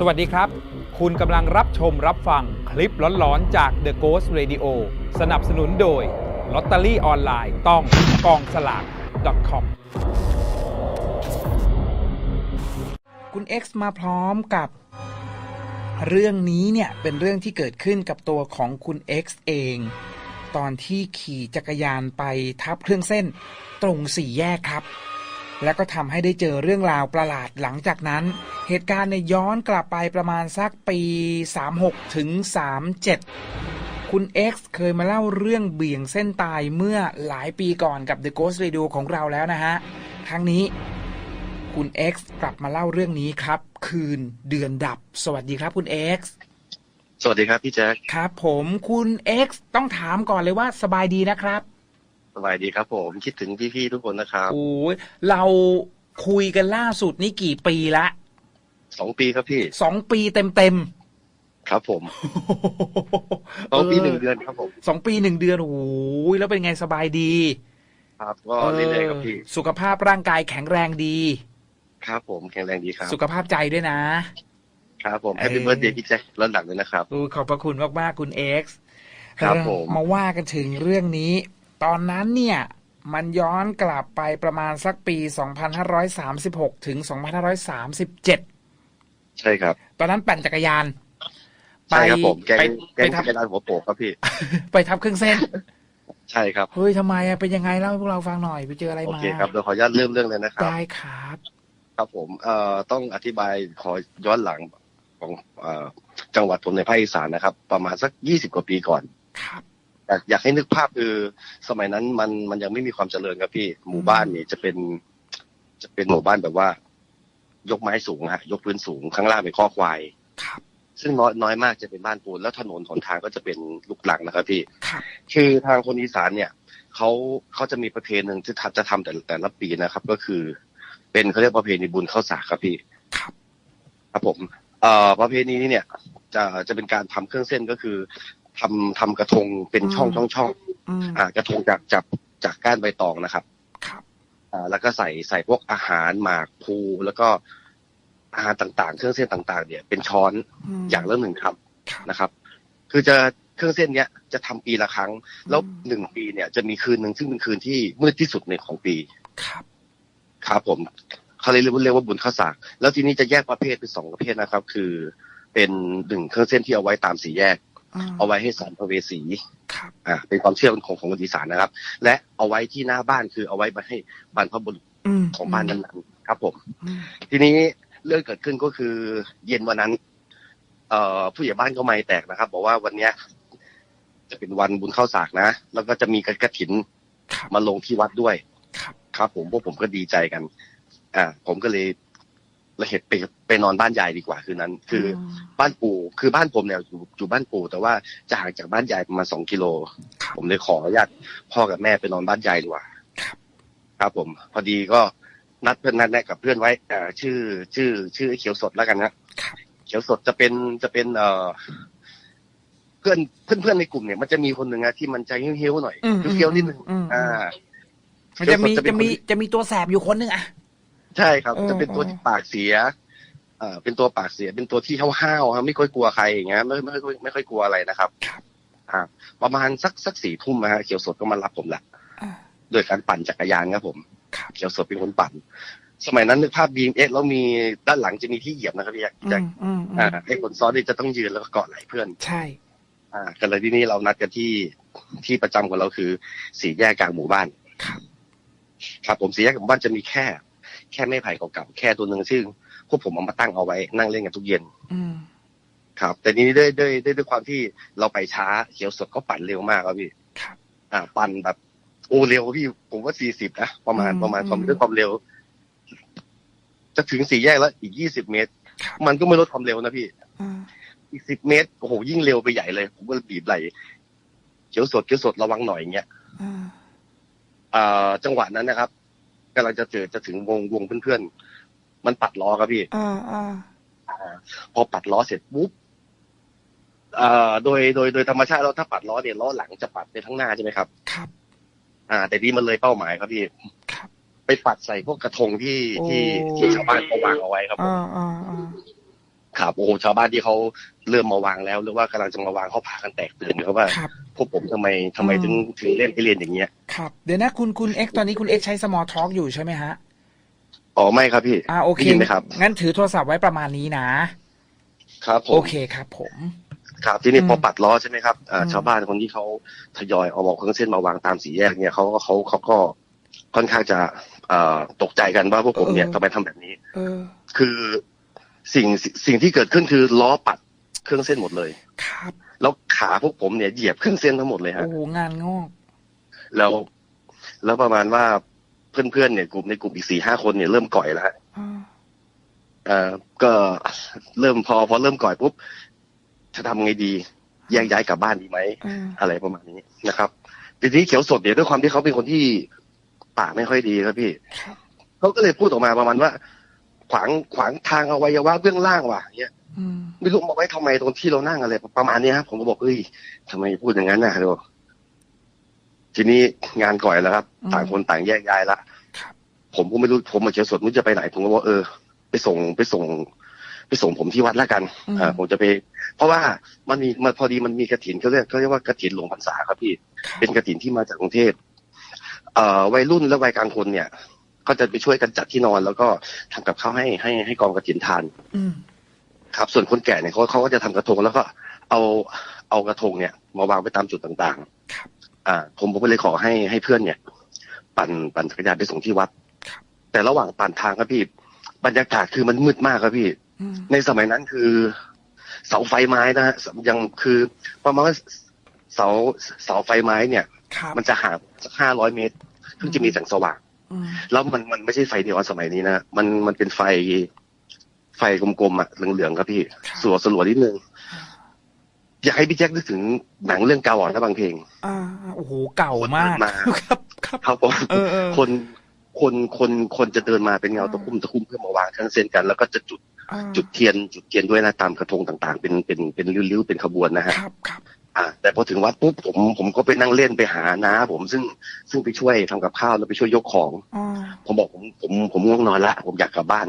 สวัสดีครับ คุณกำลังรับชมรับฟังคลิปหลอนๆ จาก The Ghost Radio สนับสนุนโดยลอตเตอรี่ออนไลน์ต้องกองสลาก .com คุณ X มาพร้อมกับ เรื่องนี้เนี่ยเป็นเรื่องที่เกิดขึ้นกับตัวของคุณ X เอง ตอนที่ขี่จักรยานไปทับเครื่องเส้นตรงสี่แยกครับ แล้วก็ทำให้ได้เจอเรื่องราวประหลาดหลังจากนั้น เหตุการณ์เนี่ยย้อนกลับไปประมาณสักปี 36 ถึง 37 คุณ X เคยมาเล่าเรื่องเบี่ยงเส้นตายเมื่อหลายปีก่อนกับ The Ghost Radio ของเราแล้วนะฮะ ครั้งนี้คุณ X กลับมาเล่าเรื่องนี้ครับ คืนเดือนดับ สวัสดีครับคุณ X สวัสดีครับพี่แจ๊คครับผมคุณ X ต้องถามก่อนเลยว่าสบายดีนะครับ สบายดีครับผมคิดถึงพี่ๆทุกคนนะครับโอ้ยเราคุยกันล่าสุดนี่กี่ปีละสองปีครับพี่สองปีเต็มเต็มครับผมๆสองปีหนึ่งเดือนครับผมสองปีหนึ่งเดือนโอ้ยแล้วเป็นไงสบายดี ครับก็เรื่อยๆครับพี่เออสุขภาพร่างกายแข็งแรงดี ครับผมแข็งแรงดีครับ สุขภาพใจด้วยนะ ครับผมเออแฮปปี้เบิร์ดเดย์พี่แจ๊คร้อนหลังเลยนะครับโอ้ยขอบพระคุณมากๆคุณ X ครับผมมาว่ากันถึงเรื่องนี้ ตอนนั้นเนี่ยมันย้อนกลับไปประมาณสักปี 2536 ถึง 2537 ใช่ครับ ตอนนั้นปั่นจักรยานใช่ครับผมแกงไปแกไปงทับจักรยานหัวโปกครับพี่ ไปทับเครื่องเส้น ใช่ครับ เฮ้ยทำไมอะเป็นยังไงเล่าให้พวกเราฟังหน่อยไปเจออะไรโอมาเคครับเดี๋ยวขออนุญาตเริ่มเรื่องเลยนะครับ ได้ครับ ครับผมเอ่อต้องอธิบายขอย้อนหลังของเอ่อจังหวัดผมในภาคอีสานนะครับ ประมาณสักยี่สิบกว่าปีก่อน ครับ อยากอยากให้นึกภาพคือ สมัยนั้นมันมันยังไม่มีความเจริญครับพี่หมู่บ้านนี่จะเป็น จะเป็นหมู่บ้านแบบว่า ยกไม้สูงฮะยกพื้นสูงข้างล่างเป็นข้อควายครับ ซึ่งน้อยน้อยมากจะเป็นบ้านปูนแล้วถนนหนทางก็จะเป็นลูกหลังนะครับพี่ครับคือทางคนอีสานเนี่ยเขาเขาจะมีประเพณีหนึ่งที่ทำจะทำแต่แต่ละปีนะครับ ก็คือ เป็นเขาเรียกประเพณีบุญเข้าสากครับพี่ครับครับผมเอ่อประเพณีนี้เนี่ย จะจะเป็นการทำเครื่องเส้นก็คือ ทำทำกระทงเป็นช่องช่องช่องอืมอ่ากระทงจากจากจากก้านใบตองนะครับ ครับอ่าแล้วก็ใส่ใส่พวกอาหารหมากพลูแล้วก็อาหารต่างๆ เครื่องเส้นต่าง ๆ เนี่ย เป็นช้อนมอย่างละหนึ่งคครับำนะครับ คือจะเครื่องเส้นเนี้ยจะทำปีละครั้ง แล้วอืมหนึ่งปีเนี่ย จะมีคืนหนึ่งซึ่งเป็นคืนที่มืดที่สุดในของปี ครับ ครับผมเขาเลยเรียกว่าเรียกว่าบุญข้าวสากแล้วทีนี้จะแยกประเภทเป็นสองประเภทนะครับ คือเป็นหนึ่งเครื่องเส้นที่เอาไว้ตามสี่แยกม เอาไว้ให้สารพระเวสีครับอ่าเป็นความเชื่อของของคนอีสานนะครับ และเอาไว้ที่หน้าบ้านคือเอาไว้มาให้บรรพบุรุษอืมของบ้านนั้นๆครับผมอืมทีนี้เรื่องเกิดขึ้นก็คือ เย็นวันนั้น เอ่อผู้ใหญ่บ้านก็ไม่แตกนะครับ บอกว่าวันเนี้ย จะเป็นวันบุญข้าวสากนะ แล้วก็จะมีกระถินครับมาลงที่วัดด้วยครับครับผมพวกผมก็ดีใจกัน อ่า ผมก็เลย ระเหตุไปไปนอนบ้านยายดีกว่าคืนนั้น คืออมบ้านปู่คือบ้านผมเนี่ยอยู่อยู่บ้านปู่แต่ว่าจะห่างจากบ้านยายประมาณสองกิโลครับผมเลยขออนุญาตพ่อกับแม่ไปนอนบ้านยายดีกว่าครับครับผม พอดีก็นัดเพื่อนนัดแนะกับเพื่อนไว้เอ่อชื่อ ชื่อ ชื่อไอ้เขียวสดแล้วกันนะครับเขียวสดจะเป็นจะเป็น เอ่อเพื่อนเพื่อนเพื่อนในกลุ่มเนี่ยมันจะมีคนหนึ่งอะที่มันใจเหี้ยวๆหน่อยอืมเฟี้ยวๆนิดนึงอืมอ่ามันจะมีเขียวสดจะเป็จะนมีคนจะมีตัวแสบอยู่คนหนึงอะ ใช่ครับเออจะเป็นตัวที่ปากเสียเอ่อเป็นตัวปากเสีย เป็นตัวที่ห้าวๆครับไม่ค่อยกลัวใครอย่างเงี้ยไม่ไม่ค่อยไม่ค่อยกลัวอะไรนะครับครับอ่าประมาณสักสักสี่ทุ่มนะฮะเขียวสดก็มารับผมละอ่าโดยการปั่นจักรยานครับผมครับเขียวสดเป็นคนปั่น สมัยนั้นนึกภาพบีมเอ็กแล้วมีด้านหลังจะมีที่เหยียบนะครับพี่แจ็คอืแจ็คมอืมอือ่ามไอ้คนซ้อนนี่จะต้องยืนแล้วก็เกาะไหล่เพื่อน ใช่ อ่ากันเลยที่นี่เรานัดกันที่ที่ประจำของเราคือสี่แยกกลางหมู่บ้านครับ ครับผมสี่แยกกลางหมู่บ้านจะมีแค่แค่ไม้ไผ่เก่าๆแค่ตัวหนึ่งซึ่งพวกผมเอามาตั้งเอาไว้นั่งเล่นกันทุกเย็นอืมครับ แต่นี้ด้วยด้วยด้วยด้วยความที่เราไปช้าเขียวสดก็ปั่นเร็วมากครับพี่ครับอ่า ปั่นแบบโอ้เร็วพี่ ผมว่าสี่สิบนะประมาณอืมประมาณความอืมด้วยความเร็ว จะถึงสี่แยกแล้วอีกยี่สิบเมตรครับมันก็ไม่ลดความเร็วนะพี่อืมอีกสิบเมตรโอ้โหยิ่งเร็วไปใหญ่เลย ผมก็บีบไหลเขียวสดเขียวสดระวังหน่อยอย่างเงี้ยอืมอ่าจังหวะนั้นนะครับ กำลังจะเจอจะถึงวงวงเพื่อนๆ มันปัดล้อครับพี่อ่าอ่าพอปัดล้อเสร็จปุ๊บอ่าโดยโดยโดยธรรมชาติแล้วถ้าปัดล้อเนี่ยล้อหลังจะปัดไปข้างหน้าใช่ไหมครับ ครับ อ่า แต่นี่มันเลยเป้าหมายครับพี่ครับไปปัดใส่พวกกระทงที่ที่โอ้ที่ชาวบ้านเขาวางเอาไว้ครับผมอ่าอ่าอ่า ครับโอ้โหชาวบ้านที่เขาเริ่มมาวางแล้วหรือว่ากำลังจะมาวางเขาพากันแตกตื่นอยู่ครับว่าครับพวกผมทำไมทำไมอืมถึงถึงเล่นไปเรียนอย่างเงี้ยครับเดี๋ยวนะคุณคุณเอ็กตอนนี้คุณเอ็กใช้ small talk อยู่ใช่ไหมฮะอ๋อไม่ครับพี่อ่าโอเคได้ยินไหมครับงั้นถือโทรศัพท์ไว้ประมาณนี้นะ ครับผโอมเคครับผมครับที่นี่อืมพอปัดล้อใช่ไหมครับอ่าอืมชาวบ้านคนที่เขาทยอยเอาบอกเครื่องเส้นมาวางตามสี่แยกเนี่ยเขาก็เขาเขาก็ค่อนข้างจะเอ่อตกใจกันว่าพวกผมเนี่ยทำไมทำแบบนี้เออคือ สิ่งสิ่งที่เกิดขึ้นคือล้อปัดเครื่องเส้นหมดเลย ครับ แล้วขาพวกผมเนี่ยเหยียบเครื่องเส้นทั้งหมดเลยฮะโอ้โหงานงอกแล้วแล้วประมาณว่าเพื่อนๆเนี่ยกลุ่มในกลุ่มอีกสี่ห้าคนเนี่ยเริ่มก่อยแล้วฮะอ่าเอ่อก็เริ่มพอพอเริ่มก่อยปุ๊บจะทำไงดีแยกย้ายกลับบ้านดีไหมอ่าอะไรประมาณนี้นะครับทีนี้เขียวสดเนี่ยด้วยความที่เขาเป็นคนที่ปากไม่ค่อยดีครับพี่ครับเขาก็เลยพูดออกมาประมาณว่า ขวางขวางทางอวัยวะเบื้องล่างว่ะเนี่ยอืมไม่รู้มาไว้ทำไมตรงที่เรานั่งอะไร ประมาณนี้ครับผมก็บอกเอ้ยทำไมพูดอย่างนั้นนะดูทีนี้งานก่อยแล้วครับ ต่างคนต่างแยกย้ายละครับผมก็ไม่รู้ผมมาเขียวสดไมันจะไปไหนผมก็บอกเออ ไปส่งไปส่ง ไปส่งผมที่วัดแล้วกันอืมอ่าผมจะไป เพราะว่ามันมีมันพอดีมันมีกระถินเขาเรียกเขาเรียกว่ากระถินหลวงพรรษาครับพี่ครับเป็นกระถินที่มาจากกรุงเทพเอ่อวัยรุ่นและวัยกลางคนเนี่ย ก็จะไปช่วยกันจัดที่นอน แล้วก็ทำกับข้าวให้ให้ให้กองกระถินทานอืมครับ ส่วนคนแก่เนี่ยเขาเขาก็จะทำกระทง แล้วก็เอาเอากระทงเนี่ย มาวางไว้ตามจุดต่างครับๆอ่า ผมผมก็เลยขอให้ให้เพื่อนเนี่ย ปั่นปั่นจักรยานไปส่งที่วัดครับแต่ระหว่างปั่นทางครับพี่บรรยากาศคือมันมืดมากครับพี่อืมในสมัยนั้นคือเสาไฟไม้นะฮะยังคือประมาณว่าเสาเสาไฟไม้เนี่ยครับมันจะห่างสักห้าร้อยเมตรเพิ่งจะมีแสงสว่างอืม แล้วมันมันไม่ใช่ไฟเดียวสมัยนี้นะมันมันเป็นไฟ ไฟกลมๆอะเหลืองๆครับพี่ครับสลัวสลัวๆนิดนึงอยากให้พี่แจ็คนึกถึงหนังเรื่องเกาอ่อนนะบางเพลงอ่าโอ้โหเก่ามากมาครับครับครับผมเออเออคนคนคนคนจะเดินมาเป็นเงาตะคุ่มตะคุ่มเพื่อมาวางเครื่องเส้นกัน แล้วก็จะจุดอ่าจุดเทียนจุดเทียนด้วยนะตามกระทงต่างๆ เป็นเป็นเป็นริ้วๆเป็นขบวนนะฮะครับครับ อ่า แต่พอถึงวัดปุ๊บผมผมก็ไปนั่งเล่นไปหาน้าผมซึ่งซึ่งไปช่วยทำกับข้าวแล้วไปช่วยยกของอ่าผมบอกผมผมผมง่วงนอนละผมอยากกลับบ้าน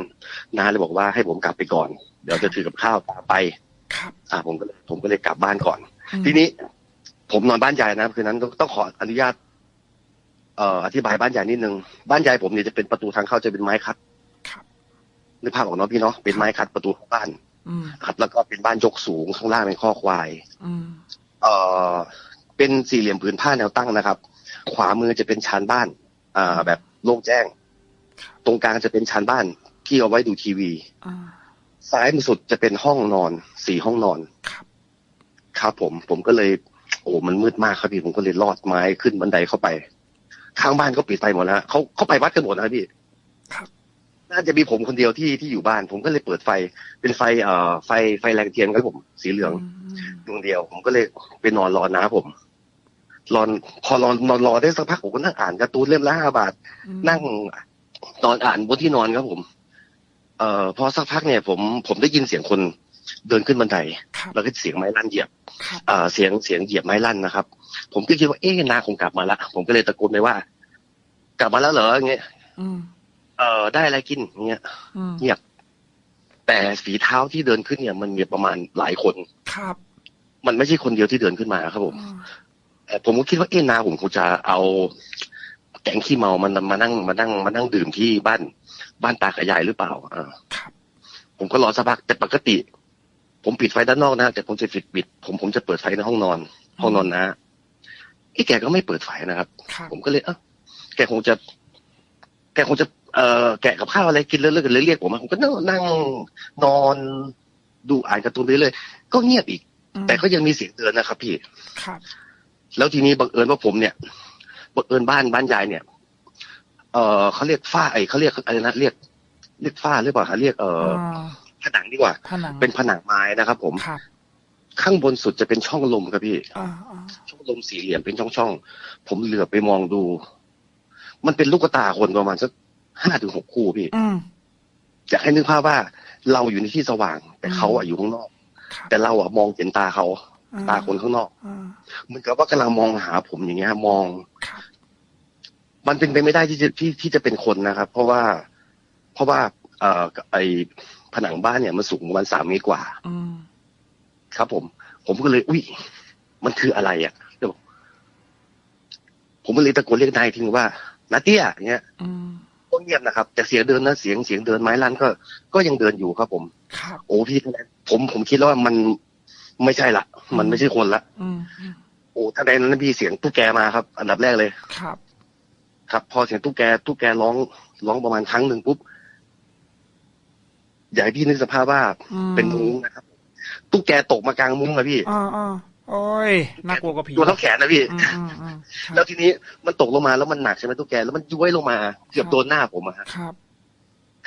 น้าเลยบอกว่าให้ผมกลับไปก่อน เดี๋ยวจะถือกับข้าวตามไปครับอ่าผมก็เลยผมก็เลยกลับบ้านก่อนอืมทีนี้ ผมนอนบ้านยายนะคืนนั้นต้องต้องขออนุญาตเอ่ออธิบายบ้านยายนิดนึงบ้านยายผมเนี่ยจะเป็นประตูทางเข้าจะเป็นไม้คัดครับนึกภาพออกเนาะพี่เนาะเป็นไม้คัดประตูเข้าบ้านอืมครับแล้วก็เป็นบ้านยกสูงข้างล่างเป็นข้อควายอืม เอ่อเป็นสี่เหลี่ยมผืนผ้าแนวตั้งนะครับ ขวามือจะเป็นชานบ้าน อ่า แบบโล่งแจ้ง ตรงกลางจะเป็นชานบ้านที่เอาไว้ดูทีวีอ่าซ้ายมือสุดจะเป็นห้องนอนสี่ห้องนอนครับครับผม ผมก็เลย โอ้มันมืดมากครับพี่ผมก็เลยลอดไม้ขึ้นบันไดเข้าไป ข้างบ้านก็ปิดไฟหมดแล้วเขาเขาไปวัดกันหมดนะครับพี่ครับ น่าจะมีผมคนเดียวที่ที่อยู่บ้าน ผมก็เลยเปิดไฟ เป็นไฟเอ่อไฟไฟแรงเทียนครับผม สีเหลืองดวงเดียว ผมก็เลยไปนอนรอน้าผมรอนพอรอนนอนรอได้สักพักผมก็นั่งอ่านการ์ตูนเล่มละห้าบาทอืมนั่งนอนอ่านบนที่นอนครับผม เอ่อพอสักพักเนี่ย ผมผมได้ยินเสียงคนเดินขึ้นบันไดครับแล้วก็เสียงไม้ลั่นเหยียบครับเอ่อเสียงเสียงเหยียบไม้ลั่นนะครับ ผมก็คิดว่าเอ๊ะนาคงกลับมาละผมก็เลยตะโกนไปว่า กลับมาแล้วเหรออย่างเงี้ยอืม เอ่อได้อะไรกินอย่างเงี้ยอืมเงียบแต่ฝีเท้าที่เดินขึ้นเนี่ย มันมีประมาณหลายคน ครับมันไม่ใช่คนเดียวที่เดินขึ้นมาครับผมอืมเอ่อผมก็คิดว่าเอ๊ะนาผมคงจะเอาแกงขี้เมามันมานั่งมานั่งมานั่งดื่มที่บ้าน บ้านตากับยายหรือเปล่าอ่า ครับผมก็รอสักพักแต่ปกติ ผมปิดไฟด้านนอกนะแต่ผมจะปิดปิด ผมผมจะเปิดไฟในห้องนอน ห้องนอนนะไอ้แกก็ไม่เปิดไฟนะครับ ครับผมก็เลยเอ้าแกคงจะ แกคงจะ เอ่อแกะกับข้าวอะไรกินเรื่อยๆเลยเรียกผมมาผมก็นั่งนั่งนอนดูอ่านการ์ตูนไปเรื่อยๆก็เงียบอีกอืมแต่ก็ยังมีเสียงเตือนนะครับพี่ครับแล้วทีนี้บังเอิญว่าผมเนี่ยบังเอิญบ้านบ้านยายเนี่ย เออเขาเรียกฝ้าไอเขาเรียกอะไรนะเรียก เรียกฝ้าหรือเปล่าฮะเรียกเออออ่าผนังดีกว่าผนังเป็นผนังไม้นะครับผมครับข้างบนสุดจะเป็นช่องลมครับพี่อ่าอ่าช่องลมสี่เหลี่ยมเป็นช่องช่องๆผมเหลือบไปมองดู มันเป็นลูกตาคนประมาณสัก ห้าถึงหกคู่พี่อืมอยากให้นึกภาพว่า เราอยู่ในที่สว่าง แต่เขาอะอยู่ข้างนอกครับแต่เราอะมองเห็นตาเขาอ่ตาคนข้างนอกอ่าเหมือนกับว่ากำลังมองหาผมอย่างเงี้ย มองครับมันเป็นไปไม่ได้ที่จะที่ที่จะเป็นคนนะครับ เพราะว่า เพราะว่า เอ่อไอผผนังบ้านเนี่ยมันสูงประมาณสามเมตรกว่าอืมครับผม ผมก็เลยอุ้ยมันคืออะไรอะเดี๋ยวผมก็เลยตะโกนเรียกนายทิ้งว่านาเตี้ยอย่างเงี้ยอืม ก็เงียบนะครับ แต่เสียงเดินนะเสียงเสียงเดินไม้ลั่นก็ ก็ยังเดินอยู่ครับผมครับโอ้พี่ผมผมคิดแล้วว่ามันไม่ใช่ละมันไม่ใช่คนละอืมอืมโอ้ถ้าใดนั้นพี่เสียงตุ๊กแกมาครับ อันดับแรกเลยครับ ครับ พอเสียงตุ๊กแกตุ๊กแกร้องร้องประมาณครั้งหนึ่งปุ๊บอยากให้พี่นึกสภาพว่าอืมเป็นมุ้งนะครับตุ๊กแกตกมากลางมุ้งอะพี่อ่าอ่า โอ้ยน่ากลัวกว่าผีตัวเท่าแขนนะพี่อืมอืมอืมคแล้รัวบทีนี้มันตกลงมาแล้วมันหนักใช่ไหมตุ๊กแกแล้วมันย้วยลงมาเกือบโดนหน้าผมอะฮะครับ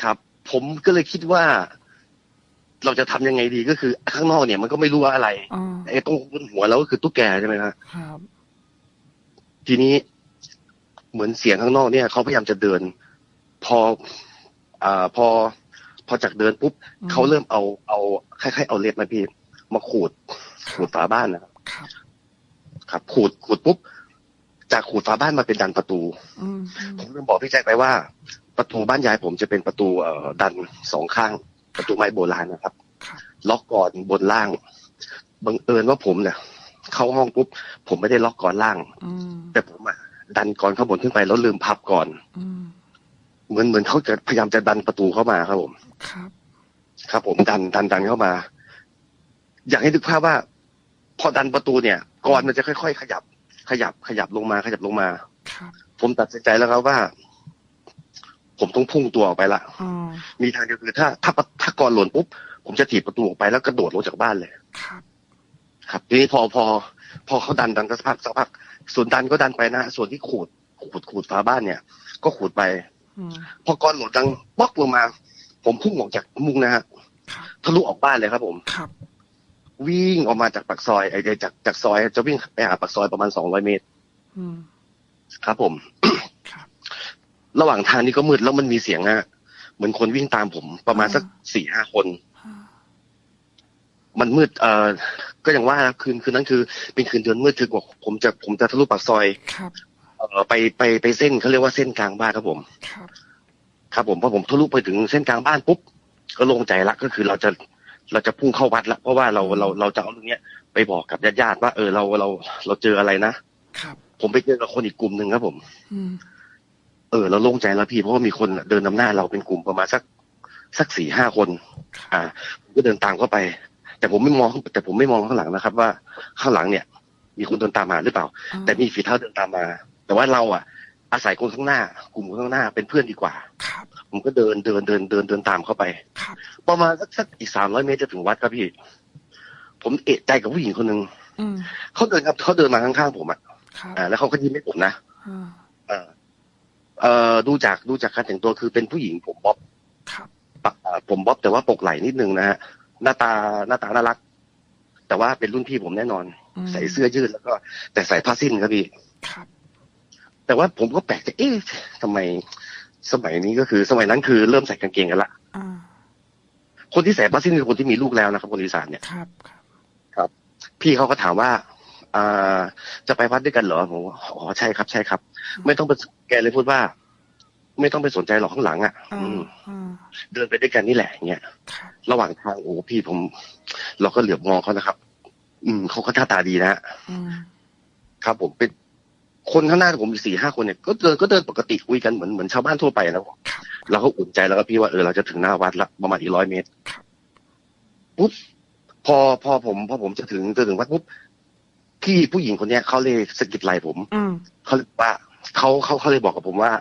ครับ ผมก็เลยคิดว่า เราจะทำยังไงดีก็คือ ข้างนอกเนี่ยมันก็ไม่รู้ว่าอะไรอ่าไอ้ตรงบนหัวเราก็คือตุ๊กแกใช่ไหมครับครับ ทีนี้เหมือนเสียงข้างนอกเนี่ยเขาพยายามจะเดิน พอ อ่าพอ พอจากเดินปุ๊บอืมเขาเริ่มเอาเอาคล้ายๆเอาเล็บมาพี่มาขูดขูดฝาบ้านนะครับ ครับ ครับขูดขูดปุ๊บจากขูดฝาบ้านมาเป็นดันประตูอืมอืมผมลืมบอกพี่แจ็คไปว่า ประตูบ้านยายผมจะเป็นประตูเอ่อดันสองข้าง ประตูไม้โบราณนะครับครับล็อกก่อนบนล่างบังเอิญว่าผมเนี่ยเข้าห้องปุ๊บผมไม่ได้ล็อกก่อนล่างอืมแต่ผมอะดันก่อนข้างบนขึ้นไปแล้วลืมพับก่อนอืมเหมือนเหมือนเขาจะพยายามจะดันประตูเข้ามาครับผมครับ ครับผมดันดันดันเข้ามา อยากให้นึกภาพว่า พอดันประตูเนี่ยก่อนมันจะค่อยๆขยับ ขยับขยับลงมา ขยับลงมาครับผมตัดสินใจแล้วครับว่า ผมต้องพุ่งตัวออกไปละอ่ามีทางเดียวคือถ้า ถ้าถ้ากรหล่นปุ๊บผมจะถีบประตูออกไปแล้วกระโดดลงจากบ้านเลยครับครับทีนี้พอพอ พอเขาดันดันก็สักพักสักพักส่วนดันก็ดันไปนะส่วนที่ขูดขูดขูดฝาบ้านเนี่ย ก็ขูดไปอืมพอกรหล่นดังป๊อกลงมา ผมพุ่งออกจากมุ้งนะฮะครับทะลุออกบ้านเลยครับผมครับ วิ่งออกมาจากปากซอยไอ้จากจากซอยจะวิ่งไปหาปากซอยประมาณสองร้อยเมตรอืมครับ ผมครับระหว่างทางนี้ก็มืดแล้วมันมีเสียงฮะเหมือนคนวิ่งตามผม ประมาณสักสี่ห้าคนอ่ามันมืด เอ่อ ก็อย่างว่านะคืนคืนนั้นคือ เป็นคืนเดือนมืดคือกว่าผมจะผมจะทะลุปากซอยครับเอ่อไปไปไปเส้นเขาเรียกว่าเส้นกลางบ้านครับผม ครับ ครับผมพอผมทะลุไปถึงเส้นกลางบ้านปุ๊บก็โล่งใจละก็คือเราจะ เราจะพุ่งเข้าวัดละเพราะว่าเราเราเราจะเอาเรื่องเนี้ยไปบอกกับญาติญาติๆว่าเออเราเราเราเจออะไรนะครับ ผมไปเจอกับคนอีกกลุ่มหนึ่งครับผมอืมเออเราโล่งใจแล้วพี่เพราะว่ามีคนเดินนำหน้าเราเป็นกลุ่มประมาณสักสักสี่ห้าคน อ่าผมก็เดินตามเข้าไป แต่ผมไม่มอง แต่ผมไม่มองข้างหลังนะครับ ว่าข้างหลังเนี่ย มีคนเดินตามมาหรือเปล่าอ่าแต่มีฝีเท้าเดินตามมา แต่ว่าเราอะ อาศัยคนข้างหน้า กลุ่มคนข้างหน้าเป็นเพื่อนดีกว่าครับผมก็เดินเดินเดินเดินเดินตามเข้าไปครับประมาณสักสักอีกสามร้อยเมตรจะถึงวัดครับพี่ ผมเอะใจกับผู้หญิงคนหนึ่งอืมเขาเดินครับเขาเดินมาข้างๆผมอะครับอ่า แล้วเขาก็ยิ้มให้ผมนะอ่าเออเอ่อดูจากดูจากการแต่งตัวคือเป็นผู้หญิงผมบ๊อบครับปะอ่าผมบ๊อบแต่ว่าปกไหล่นิดนึงนะฮะหน้าตาหน้าตาน่ารัก แต่ว่าเป็นรุ่นพี่ผมแน่นอนอืมใส่เสื้อยืดแล้วก็ แต่ใส่ผ้าสิ้นครับพี่ครับ แต่ว่าผมก็แปลกใจเอ๊ะทำไมสมัยนี้ก็คือสมัยนั้นคือเริ่มใส่กางเกงกันละอ่าคนที่ใส่ผ้าสิ้นคือคนที่มีลูกแล้วนะครับคนอีสานเนี่ยครับ ครับ พี่เขาก็ถามว่าอ่าจะไปวัดด้วยกันเหรอผมว่าอ๋อใช่ครับ ใช่ครับ ไม่ต้องไปแกเลยพูดว่า ไม่ต้องไปสนใจหรอกข้างหลังอะอ่าอืมอ่าเดินไปด้วยกันนี่แหละอย่างเงี้ยครับระหว่างทางโอ้พี่ผม เราก็เหลือบมองเขานะครับ อืมเขาก็หน้าตาดีนะฮะอืมครับผมเป็น คนข้างหน้าผมสี่ห้าคนเนี่ยก็เดินก็เดินปกติคุยกันเหมือนเหมือนชาวบ้านทั่วไปนะผมครับเราก็อุ่นใจแล้วก็พี่ว่าเออเราจะถึงหน้าวัดละประมาณอีกร้อยเมตรครับปุ๊บพอพอผมพอผมจะถึงจะถึงวัดปุ๊บพี่ผู้หญิงคนเนี้ยเขาเลยสะกิดไหล่ผมอืมเขาเลยว่าเขาเขาเขาเลยบอกกับผมว่า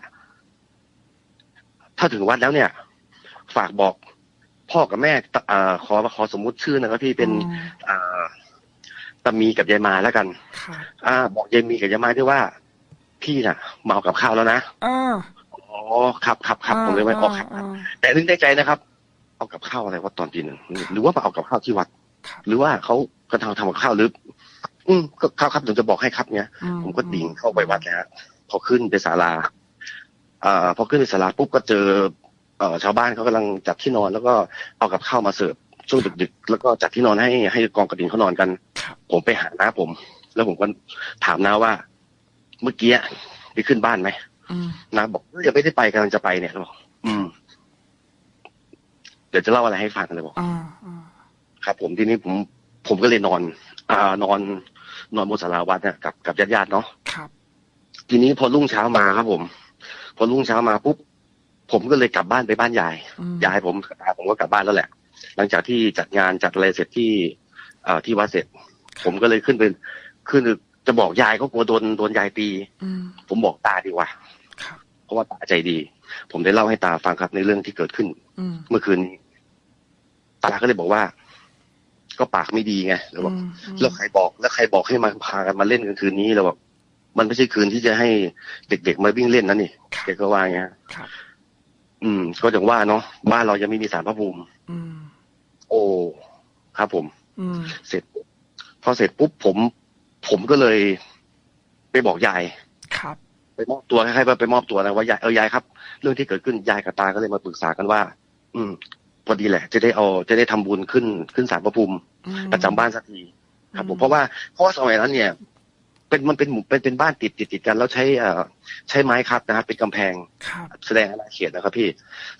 ถ้าถึงวัดแล้วเนี่ย ฝากบอกพ่อกับแม่ตอ่าขอขอสมมุติชื่อนะครับพี่เป็นอืมอ่า ตามีกับยายมาแล้วกันครับอ่า บอกยายมีกับยายมาด้วยว่า พี่น่ะมาเอากับข้าวแล้วนะอ่าอ๋อครับครับครับผมเลยไม่ออกครับอ่าแต่นึกในใจนะครับ เอากับข้าวอะไรวะตอนตีหนึ่งหรือว่ามาเอากับข้าวที่วัดครับหรือว่าเขากระทำทำกับข้าวหรือ อืมก็ข้าวครับเดี๋ยวจะบอกให้ครับเนี่ยอืผมก็ดิ่งเข้าไปวัดแล้วฮะพอขึ้นไปศาลาอ่าพอขึ้นไปศาลาปุ๊บก็เจอเอ่อชาวบ้านเขากำลังจัดที่นอนแล้วก็เอากับข้าวมาเสิร์ฟ ช่วงดึกๆแล้วก็จัดที่นอนให้ให้กองกระดิ่งเขานอนกันครับผมไปหาน้าผม แล้วผมก็ถามน้าว่า เมื่อกี้ไปขึ้นบ้านไหมอืมน้าบอกเอ้ยยังไม่ได้ไปกำลังจะไปเนี่ยเขาบอกอืม เดี๋ยวจะเล่าอะไรให้ฟังเลยบอกอ่าอ่าครับ ผมทีนี้ผม ผมก็เลยนอน อ่านอน นอนบนสาราวัดเนี่ยกับกับญาติญาติๆเนาะครับทีนี้พอรุ่งเช้ามาครับ ผม พอรุ่งเช้ามาปุ๊บผมก็เลยกลับบ้านไปบ้านยายอืมยายผมตาผมก็กลับบ้านแล้วแหละ หลังจากที่จัดงานจัดอะไรเสร็จที่เอ่อที่วัดเสร็จ ผมก็เลยขึ้นไปขึ้นจะบอกยายก็กลัวโดนโดนยายตีอืมผมบอกตาดีกว่าครับเพราะว่าตาใจดี ผมได้เล่าให้ตาฟังครับในเรื่องที่เกิดขึ้นอืมเมื่อคืนนี้ตาก็เลยบอกว่า ก็ปากไม่ดีไงแล้วบอกอืมอืมแล้วใครบอก แล้วใครบอกให้มาพากันมาเล่นกันคืนนี้เราบอกมันไม่ใช่คืนที่จะให้เด็กๆมาวิ่งเล่นนะนี่ครับแกก็ว่าอย่างเงี้ยครับอืม ก็อย่างว่าเนาะบ้านเรายังไม่มีสารพระภูมิอืม โอ้ครับผมอืมเสร็จปุ๊บพอเสร็จปุ๊บผม ผมก็เลยไปบอกยายครับ ไปมอบตัวคล้ายๆว่าไปมอบตัวนะว่ายายเออยายครับ เรื่องที่เกิดขึ้นยายกับตาก็เลยมาปรึกษากันว่า อืมพอดีแหละ จะได้เอาจะได้ทำบุญขึ้นขึ้นสารพระภูมิอืมประจำบ้านสักทีครับผอืมมเพราะว่าเพราะว่าสมัยนั้นเนี่ย เป็นมันเป็นหมู่เป็นเป็นบ้านติดติดติดกันแล้วใช้เอ่อใช้ไม้คัดนะครับเป็นกำแพงครับ แสดงอาณาเขตนะครับพี่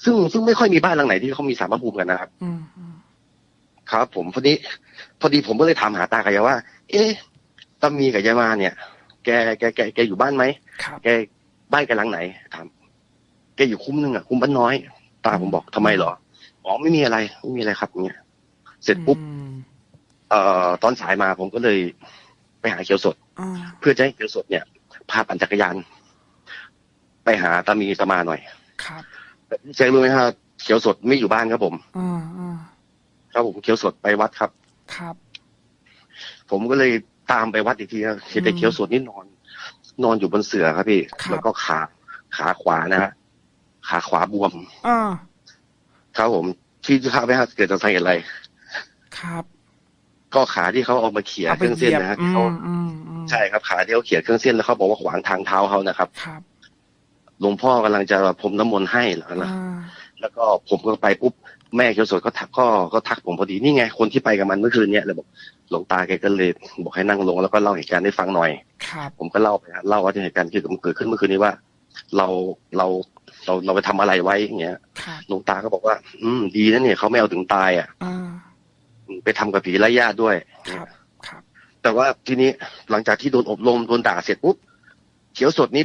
ซึ่งซึ่งไม่ค่อยมีบ้านหลังไหนที่เขามีสารพระภูมิกันนะครับ อืมอืมครับ ผมพอดีพอดีผมก็เลยถามหาตากับยายว่า เอ๊ะตามีกับยายมาเนี่ย แกแกแกแกอยู่บ้านไหมครับ แกบ้านแกหลังไหนถามแกอยู่คุ้มหนึ่งอะคุ้มบ้านน้อย ตาผมบอกทำไมเหรออ๋อไม่มีอะไรไม่มีอะไรครับอย่างเงี้ยเสร็จปุ๊บ อืมเอ่อตอนสายมาผมก็เลยไปหาเขียวสดอ่า เพื่อจะให้เขียวสดเนี่ยพาปั่นจักรยาน ไปหาตามีตามาหน่อยครับแต่พี่แจ๊ครู้ไหมฮะเขียวสดไม่อยู่บ้านครับผมอ่าอ่าครับผมเขียวสดไปวัดครับ ครับ ผมก็เลยตามไปวัดอีกทีครับเห็นแต่อืมเขียวสดนี่นอน นอนอยู่บนเสื่อครับพี่ครับแล้วก็ขาขาขวานะฮะขาขวาบวมอ่าครับผมที่ทราบไหมฮะเกิดจากสาเหตุอะไร ครับ ก็ขาที่เขาเอามาเขี่ยเอาเคไปรื่องเหเส้นยียบนะฮะอืที่เขามอืมอืมใช่ครับขาที่เขาเขี่ยเครื่องเส้นแล้วเขาบอกว่าขวางทางเท้าเขานะครับครับหลวงพ่อกำลังจะพรมน้ำมนต์ให้แล้วนะอ่าแล้วก็ผมก็ไปปุ๊บแม่เขียวสดก็ทักก็ก็ทักผมพอดีนี่ไงคนที่ไปกับมันเมื่อคืนเนี้ยเลยบอกหลวงตาแกก็เลยบอกให้นั่งลงแล้วก็เล่าเหตุการณ์ให้ฟังหน่อยครับผมก็เล่าไปฮะเล่าว่าที่เหตุการณ์ที่มันเกิดขึ้นเมื่อคืนนี้ว่า เราเราเราเราไปทำอะไรไว้อย่างเงี้ยครับหลวงตาก็บอกว่า อืมดีนะเนี่ยเขาไม่เอาถึงตายอะอ่า ไปทำกับผีไล่ญาติด้วยครับครับ แต่ว่าทีนี้หลังจากที่โดนอบรมโดนด่าเสร็จปุ๊บเขียวสดนี่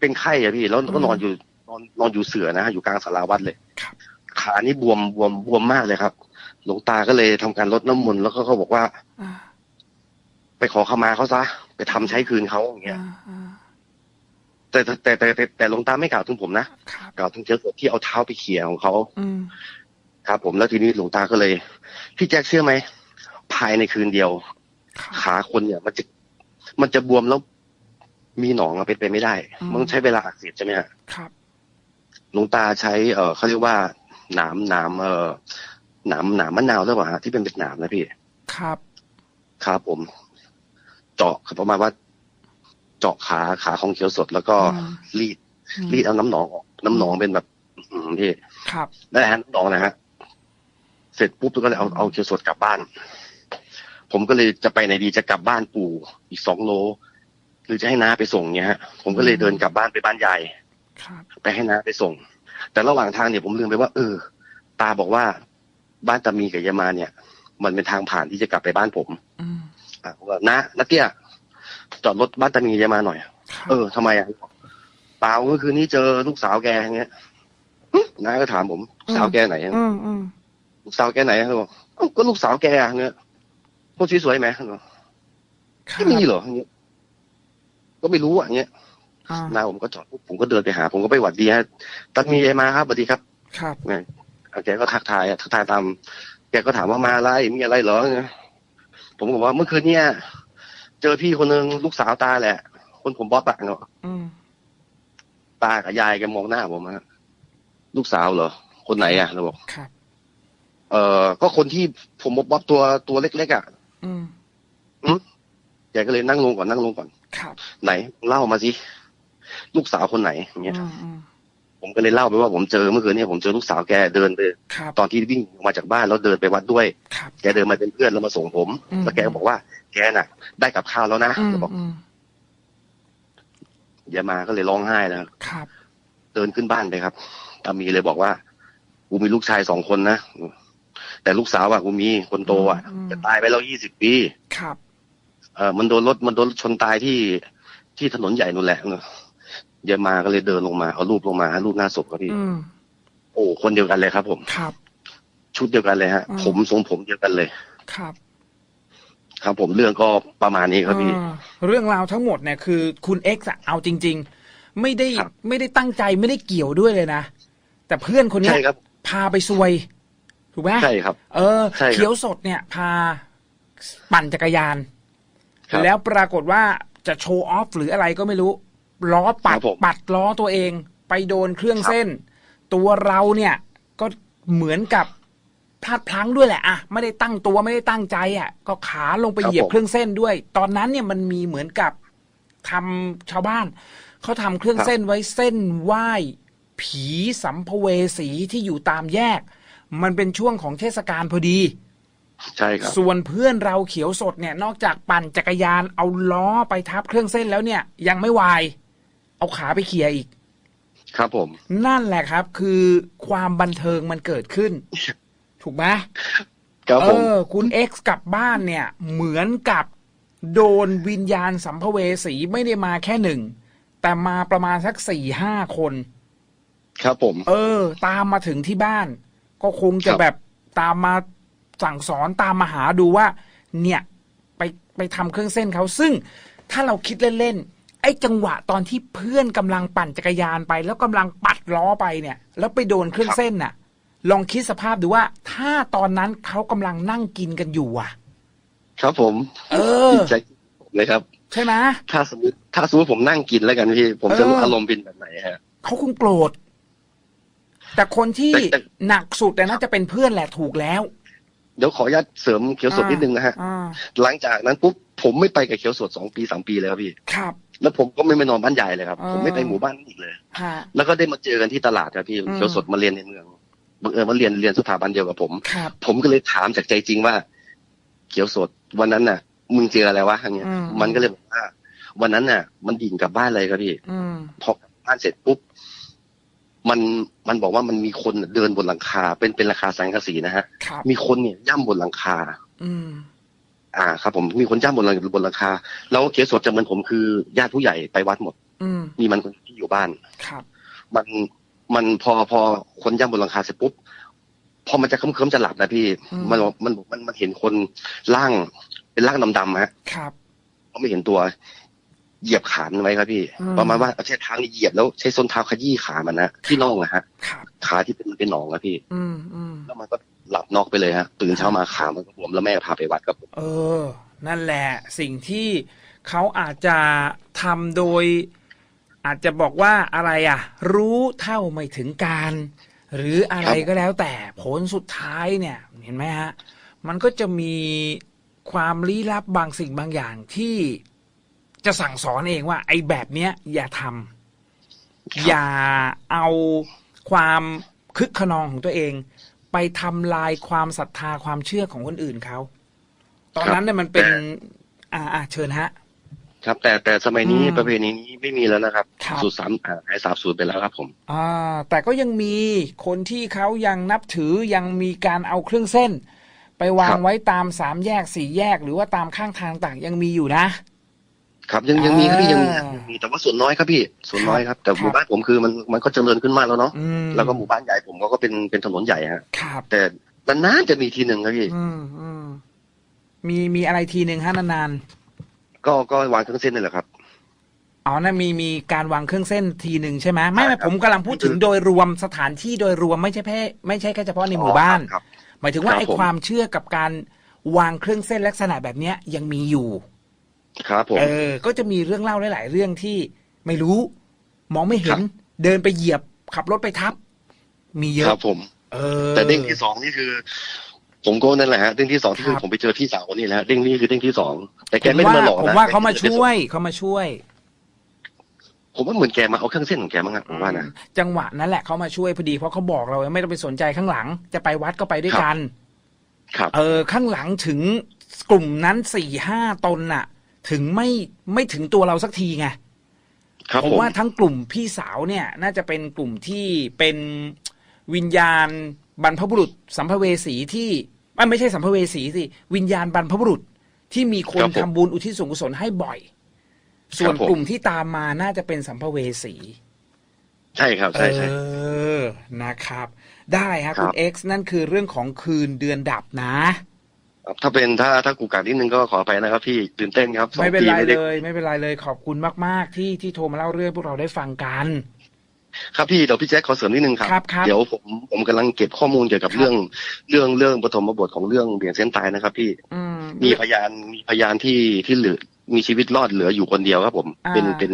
เป็นไข้อะพี่ แล้วก็นอนอยู่นอนนอนอยู่เสือนะฮะอยู่กลางสาราวัดเลยครับขานี่บวมบวมบวมมากเลยครับ หลวงตาก็เลยทำการลดน้ำมนต์แล้วก็เขาบอกว่าอ่าไปขอขมาเขาซะไปทำใช้คืนเขาอย่างเงี้ยอ่าอ่าแต่แต่แต่แต่แต่แต่หลวงตาไม่กล่าวถึงผมนะครับกล่าวถึงเขียวสดที่เอาเท้าไปเขี่ยของเขาอืม ครับ ผมแล้วทีนี้หลวงตาก็เลย พี่แจ็คเชื่อไหมภายในคืนเดียวครับขาคนเนี่ย มันจะมันจะบวมแล้วมีหนองอะเป็นไปไม่ได้อืมมันต้องใช้เวลาอักเสบใช่ไหมฮะครับหลวงตาใช้เออเขาเรียกว่าหนามหนามเออหนามหนามมะนาวหรือเปล่าฮะที่เป็นเป็นหนามนะพี่ ครับ ครับผม เจาะครับประมาณว่า เจาะขาขาของเขียวสดแล้วก็อืมรีดอืมรีดเอาน้ำหนองออก น้ำหนองเป็นแบบอืมพี่ครับได้ฮะน้ำหนองนะฮะ เสร็จปุ๊บก็เลยเอาเอาเขียวสดกลับบ้าน ผมก็เลยจะไปไหนดีจะกลับบ้านปู่อีกสองโล หรือจะให้น้าไปส่งเนี่ยฮะผมก็เลยเดินกลับบ้านไปบ้านยายครับไปให้น้าไปส่ง แต่ระหว่างทางเนี่ยผมลืมไปว่า เออ ตาบอกว่าบ้านตามีกับยายมาเนี่ย มันเป็นทางผ่านที่จะกลับไปบ้านผมอืมอะผมว่านะนักเตี้ยจอดรถบ้านตามีกับยายมาหน่อยครับเออทำไมอะเปล่าเมื่อคืนนี้เจอลูกสาวแกอย่างเงี้ยหึน้าก็ถามผมลูกสาวแกไหนอืมอืม ลูกสาวแกไหนเขาบอกเอ้าก็ลูกสาวแกอะเนี่ยคนสวยๆไหมเขาบอกครับไม่มีเหรออย่างเงี้ยก็ไม่รู้อะอย่างเงี้ยอ่าน้าผมก็จอดปุ๊บผมก็เดินไปหา ผมก็ไปหวัดดีฮะตามียายมาครับสวัสดีครับ ครับแกก็ทักทายอะทักทายตาม แกก็ถามว่ามาอะไรมีอะไรเหรอผมก็บอกว่าเมื่อคืนเนี่ย เจอพี่คนหนึ่งลูกสาวตาแหละ คนผมบ๊อบอะเนาะอืมตากับยายแกมองหน้าผมฮะลูกสาวเหรอ คนไหนอะเราบอกครับ เออก็คนที่ผมบ๊อบตัวตัวเล็กๆอะอืมแกก็เลยนั่งลงก่อนนั่งลงก่อนครับไหนเล่ามาสิลูกสาวคนไหนอย่างเงี้ยอืมอืมผมก็เลยเล่าไปว่าผมเจอเมื่อคืนเนี่ยผมเจอลูกสาวแกเดินไปครับตอนที่วิ่งออกมาจากบ้านแล้วเดินไปวัดด้วยครับแกเดินมาเป็นเพื่อนแล้วมาส่งผมอืมแล้วแกก็บอกว่า แกน่ะ ได้กับข้าวแล้วนะอืมแล้วบอกอืมอย่ามาก็เลยร้องไห้แล้วครับ เดินขึ้นบ้านไปครับตามีเลยบอกว่ากูมีลูกชายสองคนนะ แต่ลูกสาวอะกูมีคนโตอะอืม จะตายไปแล้วยี่สิบปีครับ เออมันโดนรถมันโดนรถชนตายที่ที่ถนนใหญ่นู่นแหละเดี๋ยวมาก็เลยเดินลงมาเอารูปลงมารูปหน้าศพครับพี่อืมโอ้คนเดียวกันเลยครับ ผม ครับ ชุดเดียวกันเลยฮะ อืม ผมทรงผมเดียวกันเลย ครับครับ ผมเรื่องก็ประมาณนี้ครับพี่อ่าเรื่องราวทั้งหมดเนี่ยคือคุณเอ็กซ์เอาจริง ๆ ไม่ได้ครับ ไม่ได้ตั้งใจไม่ได้เกี่ยวด้วยเลยนะ แต่เพื่อนคนเนี้ยใช่ครับ พาไปซวย ถูกไหมใช่ครับ เออใช่ครับเขียวสดเนี่ย พาปั่นจักรยานครับแล้วปรากฏว่าจะโชว์ออฟหรืออะไรก็ไม่รู้ ล้อปัดครับผมปัดล้อตัวเอง ไปโดนเครื่องเส้น ตัวเราเนี่ยก็เหมือนกับพลาดพลั้งด้วยแหละอะไม่ได้ตั้งตัวไม่ได้ตั้งใจอะก็ขาลงไปครับเหยียบผมเครื่องเส้นด้วย ตอนนั้นเนี่ยมันมีเหมือนกับทำชาวบ้านเขาทำเครื่องเส้นไว้เส้นไหว้ผีสัมภเวสีที่อยู่ตามแยก มันเป็นช่วงของเทศกาลพอดี ใช่ครับ ส่วนเพื่อนเราเขียวสดเนี่ย นอกจากปั่นจักรยานเอาล้อไปทับเครื่องเส้นแล้วเนี่ย ยังไม่วาย เอาขาไปเขี่ยอีก ครับผม นั่นแหละครับ คือความบันเทิงมันเกิดขึ้น ถูกไหมครับเอผมอคุณเอ็กซ์กลับบ้านเนี่ย เหมือนกับโดนวิญญาณสัมภเวสีไม่ได้มาแค่หนึ่ง แต่มาประมาณสักสี่ห้าคน ครับผม เออ ตามมาถึงที่บ้าน ก็คงจะครับแบบตามมาสั่งสอนตามมาหาดูว่า เนี่ยไปไปทำเครื่องเส้นเขาซึ่งถ้าเราคิดเล่นๆไอ้จังหวะตอนที่เพื่อนกำลังปั่นจักรยานไป แล้วกำลังปัดล้อไปเนี่ย แล้วไปโดนเครื่องเส้นน่ะ ลองคิดสภาพดูว่า ถ้าตอนนั้นเขากำลังนั่งกินกันอยู่อะ ครับผม เออจิตใจเลยครับ ใช่ไหมถ้าสมมติถ้าสมมติผมนั่งกินแล้วกันพี่ ผมจะเออออารมณ์เป็นแบบไหนฮะเขาคงโกรธ แต่คนที่แต่แต่หนักสุดแต่น่าจะเป็นเพื่อนแหละถูกแล้ว เดี๋ยวขออนุญาตเสริมเขียวสดนิดนึงนะฮะอ่าหลังจากนั้นปุ๊บผมไม่ไปกับเขียวสดสองปีสามปีเลยครับพี่ครับ แล้วผมก็ไม่ไปนอนบ้านใหญ่เลยครับอ่าผมไม่ไปหมู่บ้านนั้นอีกเลยฮะแล้วก็ได้มาเจอกันที่ตลาดครับพี่อืมเขียวสดมาเรียนในเมืองบังเอิญมาเรียนเรียนสถาบันเดียวกับผมครับผมก็เลยถามจากใจจริงว่า เขียวสดวันนั้นน่ะ มึงเจออะไรวะอย่างเงี้ยอืมมันก็เลยบอกว่า วันนั้นน่ะ มันดิ่งกลับบ้านเลยครับพี่อืมพอกลับบ้านเสร็จปุ๊บ มันมันบอกว่ามันมีคนเดินบนหลังคา เป็นเป็นราคาสังกะสีนะฮะครับมีคนเนี่ยย่ำบนหลังคา อืม อ่า ครับ ผมมีคนย่ำบนหลังบนหลังคา แล้วเขียวสดจะเหมือนผมคือญาติผู้ใหญ่ไปวัดหมด อืมมีมันคนที่อยู่บ้านครับ มันมันพอพอคนย่ำบนหลังคาเสร็จปุ๊บพอมันจะเคลิ้มๆจะหลับนะพี่อืมมันมันมันมันเห็นคนร่างเป็นร่างดำๆฮะ ครับเขาไม่เห็นตัว เหยียบขามันไว้ครับพี่อืมประมาณว่าเอาใช้เท้านี่เหยียบแล้วใช้ส้นเท้าขยี้ขามันนะที่น่องอะฮะครับขาที่เป็นเป็นหนองอะพี่ อืมอืมแล้วมันก็หลับนอกไปเลยฮะตื่นเช้ามาขามันก็บวมแล้วแม่พาไปวัดครับผมเออ นั่นแหละ สิ่งที่เขาอาจจะทำโดย อาจจะบอกว่าอะไรอะ รู้เท่าไม่ถึงการ หรืออะไรก็แล้วแต่ผลสุดท้ายเนี่ย เห็นไหมฮะ มันก็จะมีความลี้ลับบางสิ่งบางอย่างที่ จะสั่งสอนเองว่า ไอ้แบบเนี้ย อย่าทำอย่าเอาความคึกขนองของตัวเอง ไปทำลายความศรัทธาความเชื่อของคนอื่นเขา ตอนนั้นเนี่ยมันเป็น อ่าอ่าเชิญฮะ ครับ แต่แต่สมัยนี้อืมประเพณีนี้ไม่มีแล้วนะครับครับ สูตรสามอ่าหายสาบสูตรไปแล้วครับผม อ่า แต่ก็ยังมีคนที่เขายังนับถือยังมีการเอาเครื่องเส้น ไปวางครับไว้ตามสามแยกสี่แยก หรือว่าตามข้างทางต่างยังมีอยู่นะ ครับยังยังมีครับพี่ยังมีอ่ายังมีแต่ว่าส่วนน้อยครับพี่ส่วนน้อยครับ แต่ครับหมู่บ้านผมคือมันมันก็เจริญขึ้นมากแล้วเนาะอืมแล้วก็หมู่บ้านใหญ่ผมก็ก็เป็นเป็นถนนใหญ่ฮะครับแต่นานๆจะมีทีหนึ่งครับพี่ อืมอืมมีมีอะไรทีหนึ่งฮะนานก็ก็วางเครื่องเส้นนี่แหละครับ ๆอ๋อนั่นมีมีการวางเครื่องเส้นทีหนึ่งใช่ไหมไม่ไม่ใช่ครับผมกำลังพูดถึงโดยรวมสถานที่โดยรวมไม่ใช่แค่ไม่ใช่แค่เฉพาะในหมู่บ้าน ครับ หมายถึงว่าครับไอ้ผม ความเชื่อกับการวางเครื่องเส้นลักษณะแบบเนี้ยยังมีอยู่ ครับผมเออ ก็จะมีเรื่องเล่าหลาย ๆ เรื่องที่ไม่รู้ มองไม่เห็น เดินไปเหยียบขับรถไปทับ มีเยคอะรับผม เออ แต่เด้งที่สองนี่คือ ผมก็นั่นแหละฮะเด้งที่สองที่คือครับผมไปเจอพี่สาวนี่แหละเด้งนี่คือเด้งที่สองแต่แกผมไม่ได้ว่ามาหลอกนะผมว่าเขามาแกช่วยเขามาช่วย ผมว่าเหมือนแกมาเอาเครื่องเส้นของแกมั้งอะผมว่านะจังหวะนั้นแหละเขามาช่วยพอดีเพราะเขาบอกเราไม่ต้องไปสนใจข้างหลัง จะไปวัดก็ไปด้วยกัน ครับ เออข้างหลังถึงกลุ่มนั้นสี่ห้าตนน่ะ ถึงไม่ไม่ถึงตัวเราสักทีไงครับผมผมว่าทั้งกลุ่มพี่สาวเนี่ย น่าจะเป็นกลุ่มที่เป็นวิญญาณบรรพบุรุษ สัมภเวสีที่อะไม่ใช่สัมภเวสีสิวิญญาณบรรพบุรุษที่มีคนครับผมทำบุญอุทิศส่วนกุศลให้บ่อย ส่วนครับผมกลุ่มที่ตามมาน่าจะเป็นสัมภเวสี ใช่ครับ ใช่ใช่เออนะครับ ได้ฮะครับคุณ X นั่นคือเรื่องของคืนเดือนดับนะ ถ้าเป็นถ้าถ้ากูกัดนิดนึงก็ขอไปนะครับพี่ตื่นเต้นครับสองไม่เป็นปีไรไม่ได้เลย ไม่เป็นไรเลยขอบคุณมาก ๆ ที่ที่โทรมาเล่าเรื่องพวกเราได้ฟังกัน ครับพี่เดี๋ยวพี่แจ็คขอเสริมนิดนึงครับ ครับครับ เดี๋ยวผมผมกำลังเก็บข้อมูลเกี่ยวกับครับเรื่องเรื่องเรื่องปฐมบทของเรื่องเบี่ยงเส้นตายนะครับ พี่อืม มีพยานมีพยานที่ที่เหลือมีชีวิตรอดเหลืออยู่คนเดียวครับ ผมอ่า เป็นเป็น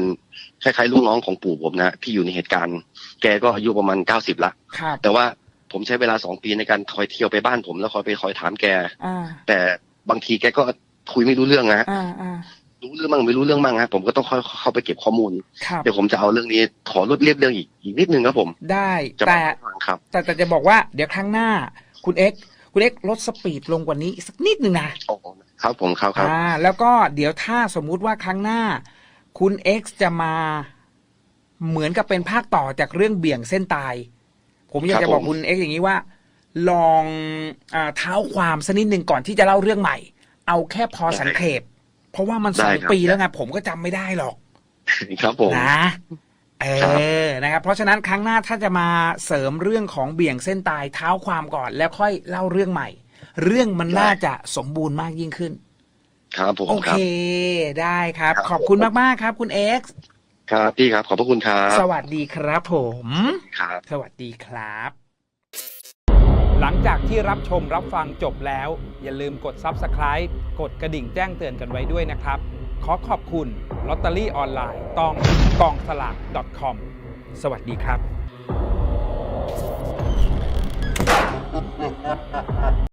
คล้ายๆลูกน้องของปู่ผมนะที่อยู่ในเหตุการณ์ แกก็อายุประมาณเก้าสิบละ ครับ แต่ว่า ผมใช้เวลาสองปีในการคอยเที่ยวไปบ้านผมแล้วคอยไปคอยถามแกอ่าแต่บางทีแกก็คุยไม่รู้เรื่องนะฮะอ่าอ่ารู้เรื่องบ้างไม่รู้เรื่องบ้างฮะผมก็ต้องค่อยเข้าไปเก็บข้อมูลครับเดี๋ยวผมจะเอาเรื่องนี้ขอรวดเรียบเรื่องอีกอีกนิดนึงครับผม ได้จะแต่มาให้ฟังครับ แต่แต่จะบอกว่าเดี๋ยวครั้งหน้า คุณ X คุณ X ลดสปีดลงกว่านี้อีกสักนิดหนึ่งนะโอ้ครับผมครับครับอ่าแล้วก็เดี๋ยวถ้าสมมุติว่าครั้งหน้า คุณ X จะมาเหมือนกับเป็นภาคต่อจากเรื่องเบี่ยงเส้นตาย ผมอยากครับจะบอกผมคุณ X อย่างนี้ว่า ลองอาเท้าความสักนิดหนึ่งก่อนที่จะเล่าเรื่องใหม่ เอาแค่พอสังเขปเพราะว่ามันสองปีแล้วไงผมก็จำไม่ได้หรอกครับผมนะเอครับอนะครับ เพราะฉะนั้นครั้งหน้าถ้าจะมาเสริมเรื่องของเบี่ยงเส้นตายเท้าความก่อน แล้วค่อยเล่าเรื่องใหม่ เรื่องมันน่าจะสมบูรณ์มากยิ่งขึ้น ครับผมโอคเครับได้ครับครับ ขอบคุณมาก ๆ ครับ คุณ X ครับพี่ครับ ขอบพระคุณครับ สวัสดีครับผมครับ สวัสดีครับ หลังจากที่รับชมรับฟังจบแล้ว อย่าลืมกด Subscribe กดกระดิ่งแจ้งเตือนกันไว้ด้วยนะครับ ขอขอบคุณลอตเตอรี่ออนไลน์ต้องกองสลาก .com สวัสดีครับ